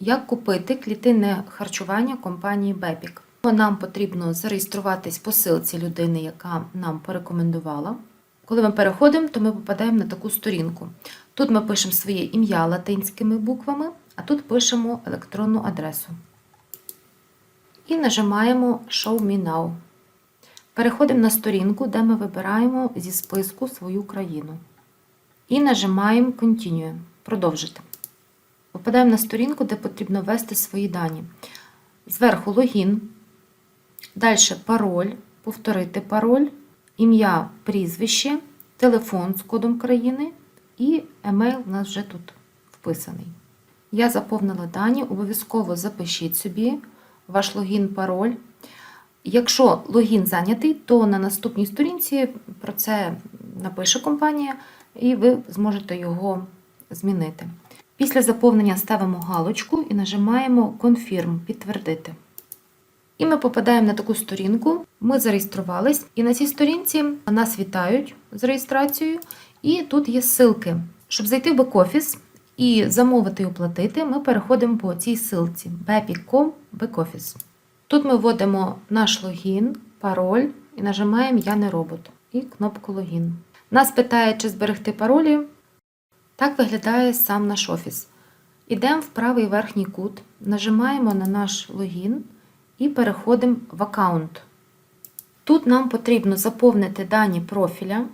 Як купити клітинне харчування компанії Бепік? Нам потрібно зареєструватись по силці людини, яка нам порекомендувала. Коли ми переходимо, то ми попадаємо на таку сторінку. Тут ми пишемо своє ім'я латинськими буквами, а тут пишемо електронну адресу. І нажимаємо Show Me Now. Переходимо на сторінку, де ми вибираємо зі списку свою країну. І нажимаємо Continue. Продовжити. Попадаємо на сторінку, де потрібно ввести свої дані. Зверху логін. Далі пароль, повторити пароль, ім'я, прізвище, телефон з кодом країни і емейл у нас вже тут вписаний. Я заповнила дані, обов'язково запишіть собі ваш логін, пароль. Якщо логін зайнятий, то на наступній сторінці про це напише компанія, і ви зможете його змінити. Після заповнення ставимо галочку і нажимаємо Confirm підтвердити. І ми попадаємо на таку сторінку. Ми зареєструвались, і на цій сторінці нас вітають з реєстрацією. І тут є ссылки. Щоб зайти в бек-офіс і замовити і оплатити, ми переходимо по цій ссылці bepic.com бек-офіс. Тут ми вводимо наш логін, пароль і нажимаємо Я не робот і кнопку логін. Нас питає, чи зберегти паролі. Так виглядає сам наш офіс. Ідемо в правий верхній кут, нажимаємо на наш логін і переходимо в аккаунт. Тут нам потрібно заповнити дані профіля,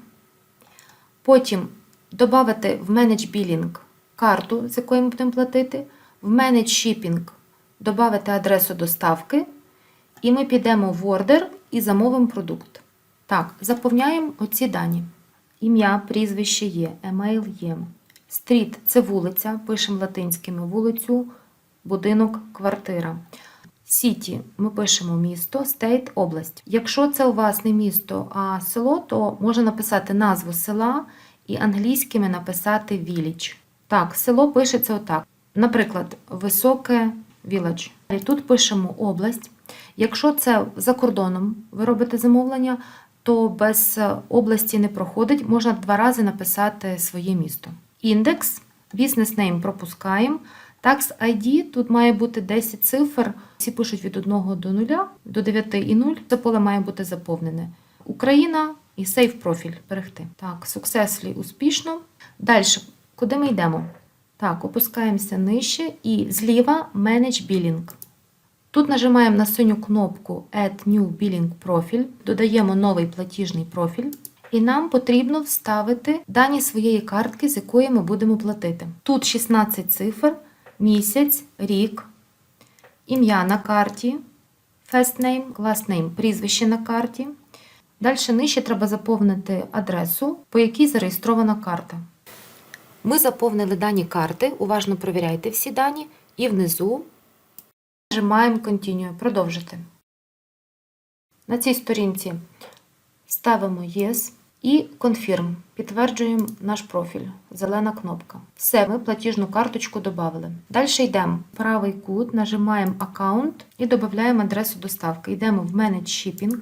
потім додати в Manage Billing карту, з якої ми будемо платити, в Manage Shipping додати адресу доставки, і ми підемо в Order і замовимо продукт. Так, заповняємо оці дані. Ім'я, прізвище є, емейл є. Стріт це вулиця, пишемо латинськими вулицю, будинок, квартира. Сіті ми пишемо місто, стейт, область. Якщо це у вас не місто, а село, то можна написати назву села і англійськими написати village. Так, село пишеться отак. Наприклад, високе village. І тут пишемо область. Якщо це за кордоном ви робите замовлення, то без області не проходить, можна два рази написати своє місто. Індекс, бізнес нейм пропускаємо. Tax ID тут має бути 10 цифр. Всі пишуть від 1 до 0, до 9 і 0. Це поле має бути заповнене. Україна і Save профіль берегти. Так, successfully успішно. Далі, куди ми йдемо? Так, опускаємося нижче і зліва Manage Billing. Тут нажимаємо на синю кнопку Add New Billing Profile, додаємо новий платіжний профіль. І нам потрібно вставити дані своєї картки, з якої ми будемо платити. Тут 16 цифр, місяць, рік, ім'я на карті, first name, last name, прізвище на карті. Далі нижче треба заповнити адресу, по якій зареєстрована карта. Ми заповнили дані карти, уважно перевіряйте всі дані, і внизу нажимаємо Continue, продовжити. На цій сторінці ставимо Yes і Confirm. Підтверджуємо наш профіль. Зелена кнопка. Все, ми платіжну карточку додали. Далі йдемо в правий кут, нажимаємо Аккаунт і додаємо адресу доставки. Йдемо в Manage Shipping,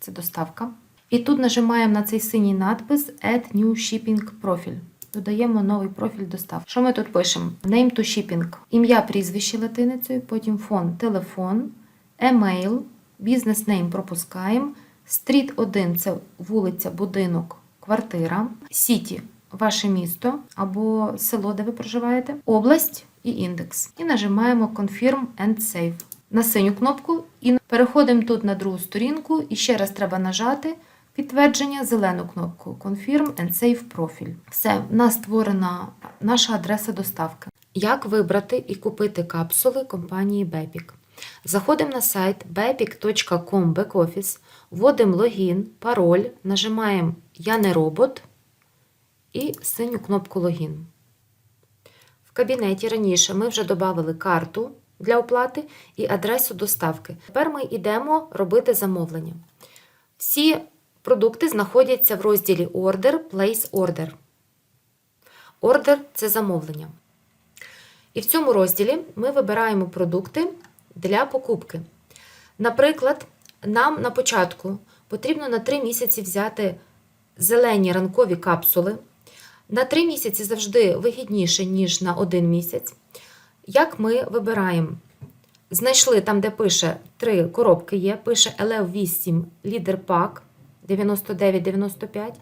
це доставка. І тут нажимаємо на цей синій надпис Add New Shipping Profile. Додаємо новий профіль доставки. Що ми тут пишемо? Name to shipping. Ім'я, прізвище латиницею, потім фон, телефон, емейл, бізнес-нейм пропускаємо. Стріт 1 це вулиця, будинок, квартира. Сіті ваше місто або село, де ви проживаєте, область і індекс. І нажимаємо Confirm and Save на синю кнопку і переходимо тут на другу сторінку. І ще раз треба нажати. Підтвердження зелену кнопку Confirm and Save профіль. Все, в нас створена наша адреса доставки. Як вибрати і купити капсули компанії Bepic? Заходимо на сайт bepic.com backoffice, вводимо логін, пароль, нажимаємо Я не робот і синю кнопку логін. В кабінеті раніше ми вже додали карту для оплати і адресу доставки. Тепер ми йдемо робити замовлення. Всі Продукти знаходяться в розділі Order, Place Order. Order це замовлення. І в цьому розділі ми вибираємо продукти для покупки. Наприклад, нам на початку потрібно на 3 місяці взяти зелені ранкові капсули. На 3 місяці завжди вигідніше, ніж на 1 місяць. Як ми вибираємо? Знайшли там, де пише три коробки є, пише LF8 Leader Pack 9995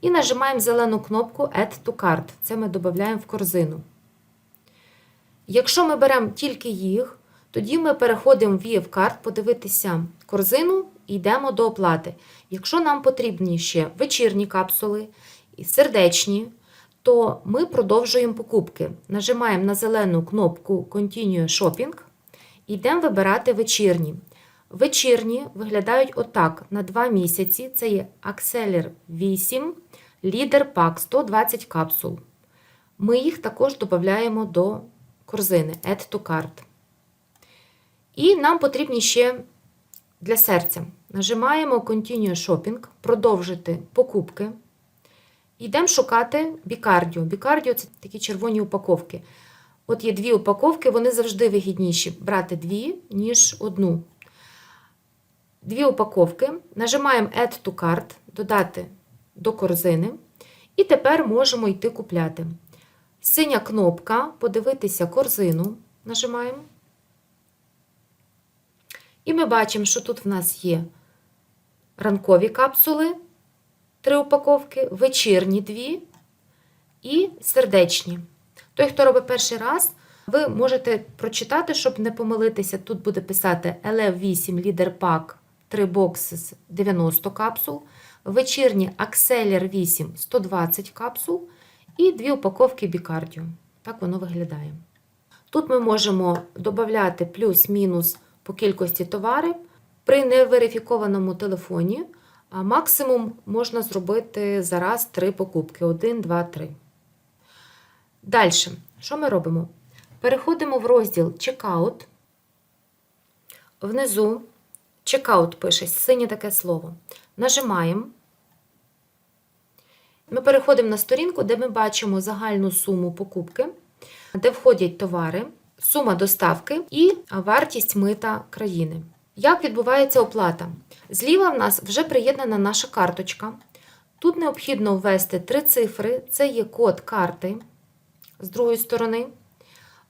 і нажимаємо зелену кнопку Add to Cart. Це ми додаємо в корзину. Якщо ми беремо тільки їх, тоді ми переходимо в VF Cart, подивитися корзину і йдемо до оплати. Якщо нам потрібні ще вечірні капсули і сердечні, то ми продовжуємо покупки. Нажимаємо на зелену кнопку Continue Shopping і йдемо вибирати вечірні. Вечірні виглядають отак на 2 місяці. Це є Acceler 8 Leader Pack 120 капсул. Ми їх також додаємо до корзини Add to Cart. І нам потрібні ще для серця. Нажимаємо Continue Shopping, продовжити покупки. Йдемо шукати бікардіо. Бікардіо це такі червоні упаковки. От є дві упаковки, вони завжди вигідніші брати дві, ніж одну. Дві упаковки. Нажимаємо Add to Cart, додати до корзини. І тепер можемо йти купляти. Синя кнопка подивитися корзину. Нажимаємо. І ми бачимо, що тут в нас є ранкові капсули, три упаковки, вечірні дві і сердечні. Той, хто робить перший раз, ви можете прочитати, щоб не помилитися. Тут буде писати LF8 Leader Pack 3 бокси з 90 капсул, вечірні Acceler 8 120 капсул і дві упаковки бікардіо. Так воно виглядає. Тут ми можемо додати плюс-мінус по кількості товарів. При неверифікованому телефоні максимум можна зробити зараз 3 покупки: 1, 2, 3. Далі, що ми робимо? Переходимо в розділ Checkout. Внизу Checkout пише синє таке слово. Нажимаємо. Ми переходимо на сторінку, де ми бачимо загальну суму покупки, де входять товари, сума доставки і вартість мита країни. Як відбувається оплата? Зліва в нас вже приєднана наша карточка. Тут необхідно ввести три цифри, це є код карти з другої сторони.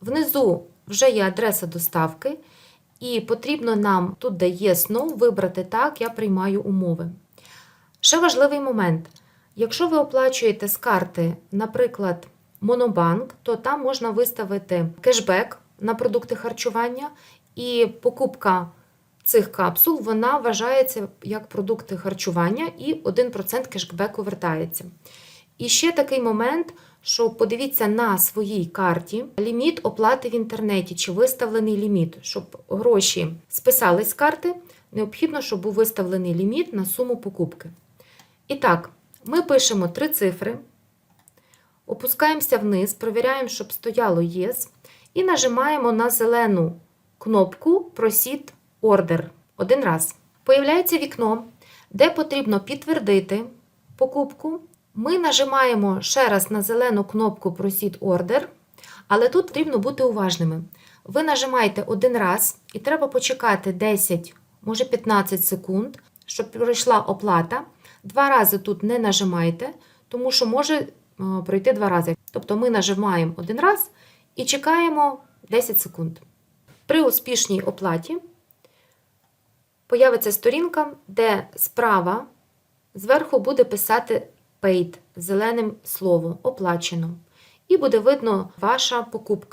Внизу вже є адреса доставки, і потрібно нам тут, де є no, вибрати так, я приймаю умови. Ще важливий момент. Якщо ви оплачуєте з карти, наприклад, Монобанк, то там можна виставити кешбек на продукти харчування, і покупка цих капсул вона вважається як продукти харчування, і 1% кешбеку вертається. І ще такий момент, що подивіться на своїй карті. Ліміт оплати в інтернеті, чи виставлений ліміт, щоб гроші списались з карти, необхідно, щоб був виставлений ліміт на суму покупки. І так, ми пишемо три цифри, опускаємося вниз, провіряємо, щоб стояло Yes, і нажимаємо на зелену кнопку Proceed Order один раз. Появляється вікно, де потрібно підтвердити покупку. Ми нажимаємо ще раз на зелену кнопку Proceed Order, але тут потрібно бути уважними. Ви нажимаєте один раз, і треба почекати 10, може 15 секунд, щоб пройшла оплата. Два рази тут не нажимайте, тому що може е, пройти два рази. Тобто ми нажимаємо один раз і чекаємо 10 секунд. При успішній оплаті появиться сторінка, де справа зверху буде писати paid зеленим словом оплачено. І буде видно ваша покупка.